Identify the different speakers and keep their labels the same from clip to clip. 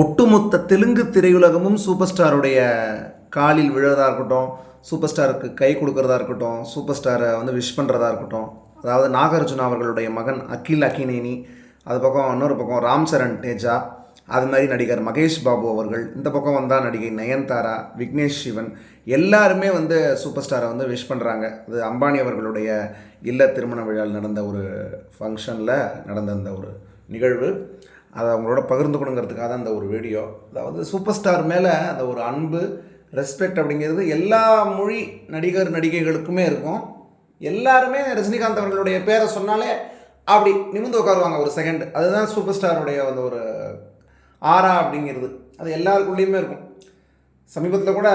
Speaker 1: ஒட்டுமொத்த தெலுங்கு திரையுலகமும் சூப்பர் ஸ்டாருடைய காலில் விழுறதா இருக்கட்டும் சூப்பர் ஸ்டாருக்கு கை கொடுக்கறதா இருக்கட்டும் சூப்பர் ஸ்டாரை வந்து விஷ் பண்ணுறதா இருக்கட்டும். அதாவது நாகார்ஜுனா அவர்களுடைய மகன் அகில் அகினேனி அது பக்கம் இன்னொரு பக்கம் ராம் சரண் தேஜா அது மாதிரி நடிகர் மகேஷ் பாபு அவர்கள் இந்த பக்கம் வந்தால் நடிகை நயன்தாரா விக்னேஷ் சிவன் எல்லாருமே வந்து சூப்பர் ஸ்டாரை வந்து விஷ் பண்ணுறாங்க அது அம்பானி அவர்களுடைய இல்ல திருமண விழாவில் நடந்த ஒரு ஃபங்க்ஷனில் நடந்த அந்த ஒரு நிகழ்வு. அதை அவங்களோட பகிர்ந்துக்கணுங்கிறதுக்காக தான் அந்த ஒரு வீடியோ அதாவது சூப்பர் ஸ்டார் மேலே அந்த ஒரு அன்பு ரெஸ்பெக்ட் அப்படிங்கிறது எல்லா மொழி நடிகர் நடிகைகளுக்குமே இருக்கும். எல்லாருமே ரஜினிகாந்த் அவர்களுடைய பேரை சொன்னாலே அப்படி நிமிந்து உட்காருவாங்க ஒரு செகண்ட் அதுதான் சூப்பர் ஸ்டாருடைய அந்த ஒரு ஆரா அப்படிங்கிறது. அது எல்லாருக்குள்ளேயுமே இருக்கும். சமீபத்தில் கூட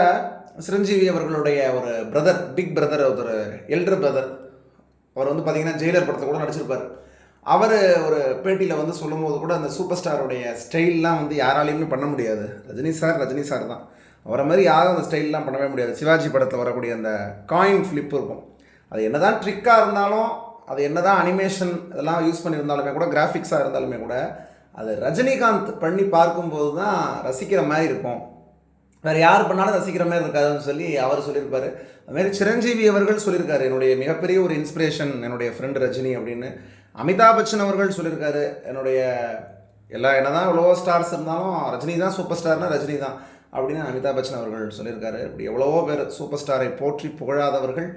Speaker 1: சிரஞ்சீவி அவர்களுடைய ஒரு பிரதர் பிக் பிரதர் ஒரு எல்டர் பிரதர் அவர் வந்து பார்த்திங்கன்னா ஜெயிலர் படத்தில் கூட நடிச்சிருப்பார். அவர் ஒரு பேட்டியில் வந்து சொல்லும்போது கூட அந்த சூப்பர் ஸ்டாருடைய ஸ்டைல்லாம் வந்து யாராலையுமே பண்ண முடியாது. ரஜினி சார் ரஜினி சார் தான். அவரை மாதிரி யாரும் அந்த ஸ்டைல்லாம் பண்ணவே முடியாது. சிவாஜி படத்தில் வரக்கூடிய அந்த காயின் ஃப்ளிப் இருக்கும். அது என்னதான் ட்ரிக்காக இருந்தாலும் அது என்னதான் அனிமேஷன் இதெல்லாம் யூஸ் பண்ணியிருந்தாலுமே கூட கிராஃபிக்ஸாக இருந்தாலுமே கூட அது ரஜினிகாந்த் பண்ணி பார்க்கும்போது தான் ரசிக்கிற மாதிரி இருக்கும். வேறு யார் பண்ணாலும் ரசிக்கிற மாதிரி இருக்காதுன்னு சொல்லி அவர் சொல்லியிருப்பார். அதுமாரி சிரஞ்சீவி அவர்கள் சொல்லியிருக்காரு. என்னுடைய மிகப்பெரிய ஒரு இன்ஸ்பிரேஷன் என்னுடைய ஃப்ரெண்டு ரஜினி அப்படின்னு. அமிதாப் பச்சன் அவர்கள் சொல்லியிருக்காரு என்னுடைய எல்லா என்னதான் எவ்வளோ ஸ்டார்ஸ் இருந்தாலும் ரஜினி தான் சூப்பர் ஸ்டார்னா ரஜினி தான் அப்படின்னு அமிதாப் பச்சன் அவர்கள் சொல்லியிருக்காரு. இப்படி எவ்வளவோ பேர் சூப்பர் ஸ்டாரை போற்றி புகழாதவர்கள்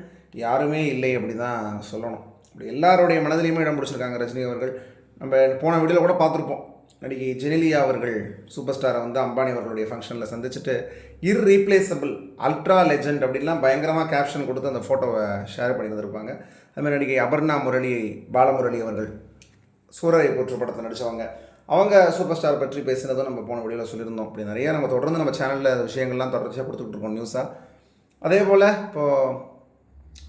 Speaker 1: யாருமே இல்லை அப்படி தான் சொல்லணும். இப்படி எல்லாருடைய மனதிலையுமே இடம் பிடிச்சிருக்காங்க ரஜினி அவர்கள். நம்ம போன வீடியோவில் கூட பார்த்துருப்போம். நடிகை ஜெனிலியா அவர்கள் சூப்பர் ஸ்டாரை வந்து அம்பானி அவர்களுடைய ஃபங்க்ஷனில் சந்திச்சுட்டு இர்ரீப்ளேசபிள் அல்ட்ரா லெஜெண்ட் அப்படின்லாம் பயங்கரமாக கேப்ஷன் கொடுத்து அந்த ஃபோட்டோவை ஷேர் பண்ணி வந்திருப்பாங்க. அதுமாதிரி நடிகை அபர்ணா முரளி பாலமுரளி அவர்கள் சூரரை போற்று படத்தை நடித்தவங்க அவங்க சூப்பர் ஸ்டார் பற்றி பேசினதும் நம்ம போன வீடியோவில் சொல்லியிருந்தோம். அப்படி நிறைய நம்ம தொடர்ந்து நம்ம சேனலில் அந்த விஷயங்கள்லாம் தொடர்ச்சியாக கொடுத்துட்டு இருக்கோம் நியூஸாக அதே போல் இப்போது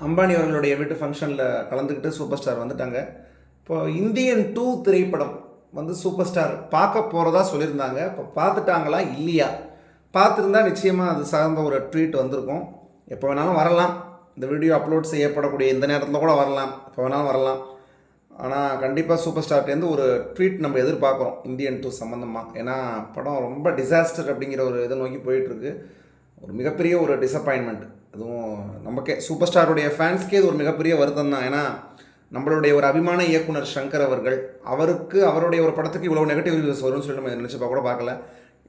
Speaker 1: அம்பானி அவர்களுடைய வீட்டு ஃபங்க்ஷனில் கலந்துக்கிட்டு சூப்பர் ஸ்டார் வந்துட்டாங்க. இப்போது இந்தியன் டூ திரைப்படம் வந்து சூப்பர் ஸ்டார் பார்க்க போகிறதா சொல்லியிருந்தாங்க. இப்போ பார்த்துட்டாங்களா? இல்லையா? பார்த்துருந்தா நிச்சயமாக அது சார்ந்த ஒரு ட்வீட் வந்திருக்கும். எப்போ வேணாலும் வரலாம். இந்த வீடியோ அப்லோட் செய்யப்படக்கூடிய இந்த நேரத்தில் கூட வரலாம். எப்போ வேணாலும் வரலாம். ஆனால் கண்டிப்பாக சூப்பர் ஸ்டார்லேருந்து ஒரு ட்வீட் நம்ம எதிர்பார்க்குறோம். இந்தியன் டூ சம்மந்தமாக ஏன்னா படம் ரொம்ப டிசாஸ்டர் அப்படிங்கிற ஒரு இதை நோக்கி போயிட்டுருக்கு. ஒரு மிகப்பெரிய ஒரு டிசப்பாயின்மெண்ட் அதுவும் நமக்கே சூப்பர் ஸ்டாருடைய ஃபேன்ஸ்க்கே இது ஒரு மிகப்பெரிய வருத்தம் தான் ஏன்னா நம்மளுடைய ஒரு அபிமான இயக்குனர் சங்கர் அவர்கள் அவருக்கு அவருடைய ஒரு படத்துக்கு இவ்வளோ நெகட்டிவ் ரிவ்யூஸ் வரும்னு சொல்லி நம்ம நினச்சி கூட பார்க்கல.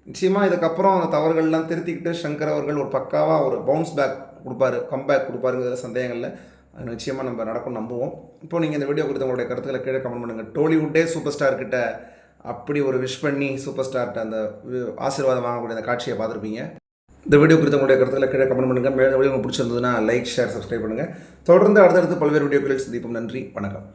Speaker 1: நிச்சயமாக இதுக்கப்புறம் அந்த தவறுகள்லாம் திருத்திக்கிட்டு சங்கர் அவர்கள் ஒரு பக்காவாக ஒரு பவுன்ஸ் பேக் கொடுப்பாரு கம்பேக் கொடுப்பாருங்கிற சந்தேகங்களில் அது நிச்சயமாக நம்ம நடக்கும் நம்புவோம். இப்போ நீங்கள் இந்த வீடியோ குறித்து உங்களுடைய கருத்துக்களை கீழே கமெண்ட் பண்ணுங்கள் டோலிவுட்டே சூப்பர் ஸ்டார் கிட்ட அப்படி ஒரு விஷ் பண்ணி சூப்பர் ஸ்டார்கிட்ட அந்த ஆசீர்வாதம் வாங்கக்கூடிய அந்த காட்சியை பார்த்துருப்பீங்க. இந்த வீடியோ குறித்த உங்களுடைய கருத்துக்களை கீழே கமெண்ட் பண்ணுங்கள் மேலே வீடியோ உங்களுக்கு பிடிச்சிருந்ததுன்னா லைக் ஷேர் சப்ஸ்கிரைப் பண்ணுங்கள் தொடர்ந்து அடுத்தடுத்து பல்வேறு வீடியோக்களில் சந்திப்போம். நன்றி. வணக்கம்.